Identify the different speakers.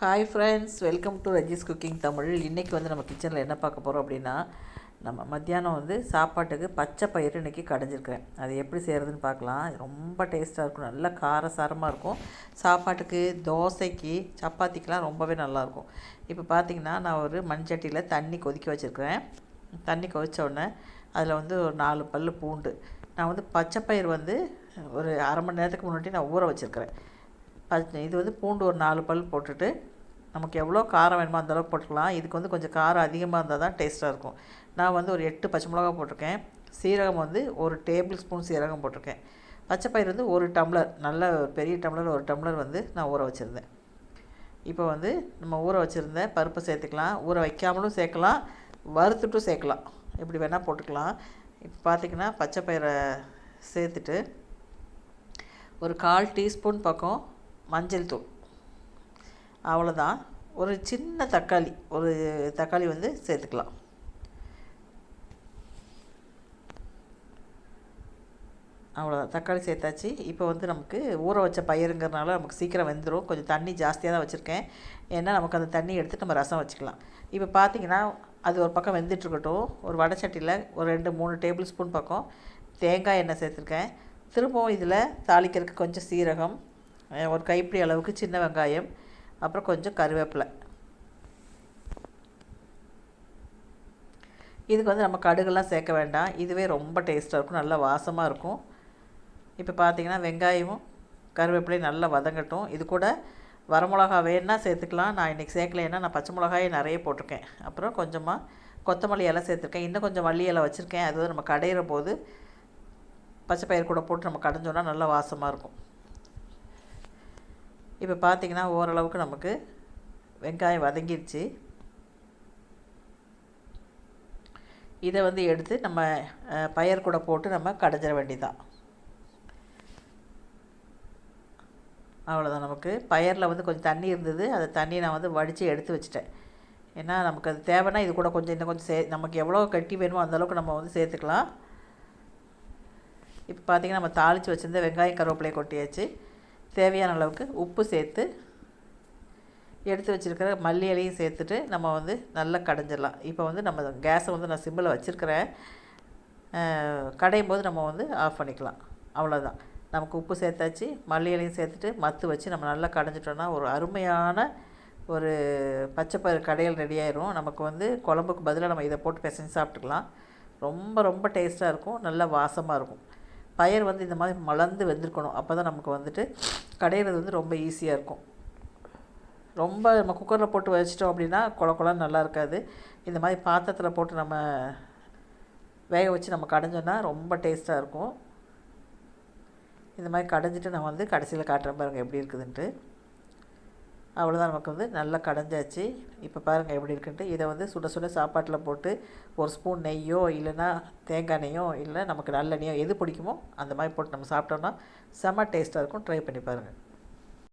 Speaker 1: Hi friends welcome to Raji's cooking Tamil இன்றைக்கி வந்து நம்ம கிச்சனில் என்ன பார்க்க போகிறோம் அப்படின்னா நம்ம மத்தியானம் வந்து சாப்பாட்டுக்கு பச்சை பயிறு இன்றைக்கி கடைஞ்சிருக்கிறேன். அது எப்படி செய்கிறதுன்னு பார்க்கலாம். ரொம்ப டேஸ்ட்டாக இருக்கும். நல்லா காரசாரமாக இருக்கும். சாப்பாட்டுக்கு தோசைக்கு சப்பாத்திக்கெலாம் ரொம்பவே நல்லாயிருக்கும் இப்போ பார்த்திங்கன்னா நான் ஒரு மண்சட்டியில் தண்ணி கொதிக்க வச்சுருக்கிறேன். தண்ணி கொதித்த உடனே அதில் வந்து ஒரு நாலு பல் பூண்டு. நான் வந்து பச்சை பயிர் வந்து ஒரு அரை மணி நேரத்துக்கு முன்னாடி நான் ஊற வச்சுருக்கிறேன். பச்சை இது வந்து பூண்டு ஒரு நாலு பல் போட்டுட்டு நமக்கு எவ்வளோ காரம் வேணுமோ அந்தளவுக்கு போட்டுக்கலாம். இதுக்கு வந்து கொஞ்சம் காரம் அதிகமாக இருந்தால் தான் டேஸ்ட்டாக இருக்கும். நான் வந்து ஒரு எட்டு பச்சை மிளகா போட்டிருக்கேன். சீரகம் வந்து ஒரு டேபிள் ஸ்பூன் சீரகம் போட்டிருக்கேன். பச்சை பயிர் வந்து ஒரு டம்ளர் நல்ல பெரிய டம்ளர் ஒரு டம்ளர் வந்து நான் ஊற வச்சுருந்தேன். இப்போ வந்து நம்ம ஊற வச்சுருந்த பருப்பை சேர்த்துக்கலாம். ஊற வைக்காமலும் சேர்க்கலாம் வறுத்துட்டும் சேர்க்கலாம். எப்படி வேணால் போட்டுக்கலாம். இப்போ பார்த்திங்கன்னா பச்சை பயிரை சேர்த்துட்டு ஒரு கால் டீஸ்பூன் பக்கம் மஞ்சள் தூள். அவ்வளோதான் ஒரு சின்ன தக்காளி ஒரு தக்காளி வந்து சேர்த்துக்கலாம். அவ்வளோதான் தக்காளி சேர்த்தாச்சு. இப்போ வந்து நமக்கு ஊற வச்ச பயிருங்கிறனால நமக்கு சீக்கிரம் வெந்துடும் கொஞ்சம் தண்ணி ஜாஸ்தியாக தான் வச்சுருக்கேன். ஏன்னா நமக்கு அந்த தண்ணி எடுத்து நம்ம ரசம் வச்சுக்கலாம். இப்போ பார்த்தீங்கன்னா அது ஒரு பக்கம் வெந்துட்டுருக்கட்டும் ஒரு வடை ஒரு ரெண்டு மூணு டேபிள் ஸ்பூன் பக்கம் தேங்காய் எண்ணெய் சேர்த்துருக்கேன். திரும்பவும் இதில் தாளிக்கிறதுக்கு கொஞ்சம் சீரகம் ஒரு கைப்பிடி அளவுக்கு சின்ன வெங்காயம் அப்புறம் கொஞ்சம் கருவேப்பிலை. இதுக்கு வந்து நம்ம கடுகெல்லாம் சேர்க்க வேண்டாம். இதுவே ரொம்ப டேஸ்ட்டாக இருக்கும் நல்லா வாசமாக இருக்கும். இப்போ பார்த்திங்கன்னா வெங்காயமும் கருவேப்பிலையும் நல்லா வதங்கட்டும். இது கூட வரமிளகா வேணுன்னா சேர்த்துக்கலாம். நான் இன்றைக்கி சேர்க்கலைன்னா நான் பச்சை மிளகாயை நிறைய போட்டிருக்கேன். அப்புறம் கொஞ்சமாக கொத்தமல்லி இலை சேர்த்துருக்கேன். இன்னும் கொஞ்சம் மல்லி இலை வச்சுருக்கேன். அது நம்ம கடையிற போது பச்சை பயிர் கூட போட்டு நம்ம கடைஞ்சோன்னா நல்லா வாசமாக இருக்கும். இப்போ பார்த்திங்கன்னா ஓரளவுக்கு நமக்கு வெங்காயம் வதங்கிருச்சு. இதை வந்து எடுத்து நம்ம பயர் கூட போட்டு நம்ம கடைஞ்சிட வேண்டியதான் அவ்வளோதான் நமக்கு. பயரில் வந்து கொஞ்சம் தண்ணி இருந்தது. அந்த தண்ணியை நான் வந்து வடித்து எடுத்து வச்சுட்டேன். ஏன்னா நமக்கு அது தேவைன்னா இது கூட கொஞ்சம் இன்னும் கொஞ்சம் சே நமக்கு எவ்வளோ கட்டி வேணுமோ அந்தளவுக்கு நம்ம வந்து சேர்த்துக்கலாம். இப்போ பார்த்திங்கன்னா நம்ம தாளித்து வச்சுருந்த வெங்காயம் கருவேப்பிலையை கொட்டியாச்சு. தேவையான அளவுக்கு உப்பு சேர்த்து எடுத்து வச்சுருக்கிற மல்லி இலையும் சேர்த்துட்டு நம்ம வந்து நல்லா கடைஞ்சிடலாம். இப்போ வந்து நம்ம கேஸை வந்து நான் சிம்மில் வச்சுருக்கிறேன். கடையும் போது நம்ம வந்து ஆஃப் பண்ணிக்கலாம். அவ்வளோதான் நமக்கு உப்பு சேர்த்தாச்சு மல்லி இலையும் சேர்த்துட்டு மத்து வச்சு நம்ம நல்லா கடைஞ்சிட்டோன்னா ஒரு அருமையான ஒரு பச்சைப்பயிறு கடையில் ரெடி ஆயிரும். நமக்கு வந்து குழம்புக்கு பதிலாக நம்ம இதை போட்டு பிசைஞ்சு சாப்பிட்டுக்கலாம். ரொம்ப ரொம்ப டேஸ்ட்டாக இருக்கும். நல்லா வாசமாக இருக்கும். பயிர் வந்து இந்த மாதிரி மலர்ந்து வெந்திருக்கணும். அப்போ தான் நமக்கு வந்துட்டு கடையிறது வந்து ரொம்ப ஈஸியாக இருக்கும். ரொம்ப நம்ம குக்கரில் போட்டு வச்சிட்டோம் அப்படின்னா குழ குளம் நல்லா இருக்காது. இந்த மாதிரி பாத்திரத்தில் போட்டு நம்ம வேக வச்சு நம்ம கடைஞ்சோன்னா ரொம்ப டேஸ்ட்டாக இருக்கும். இந்த மாதிரி கடைஞ்சிட்டு நான் வந்து கடைசியில் காட்டுறேன் பாருங்கள் எப்படி இருக்குதுன்ட்டு. அவ்வளோதான் நமக்கு வந்து நல்லா கடைஞ்சாச்சு. இப்போ பாருங்கள் எப்படி இருக்குன்ட்டு. இதை வந்து சுட சுட சாப்பாட்டில் போட்டு ஒரு ஸ்பூன் நெய்யோ இல்லைன்னா தேங்காய் நெய்யோ இல்லை நமக்கு நல்லெண்ணெயோ எது பிடிக்குமோ அந்த மாதிரி போட்டு நம்ம சாப்பிட்டோம்னா செம்ம டேஸ்ட்டாக இருக்கும். ட்ரை பண்ணி பாருங்கள்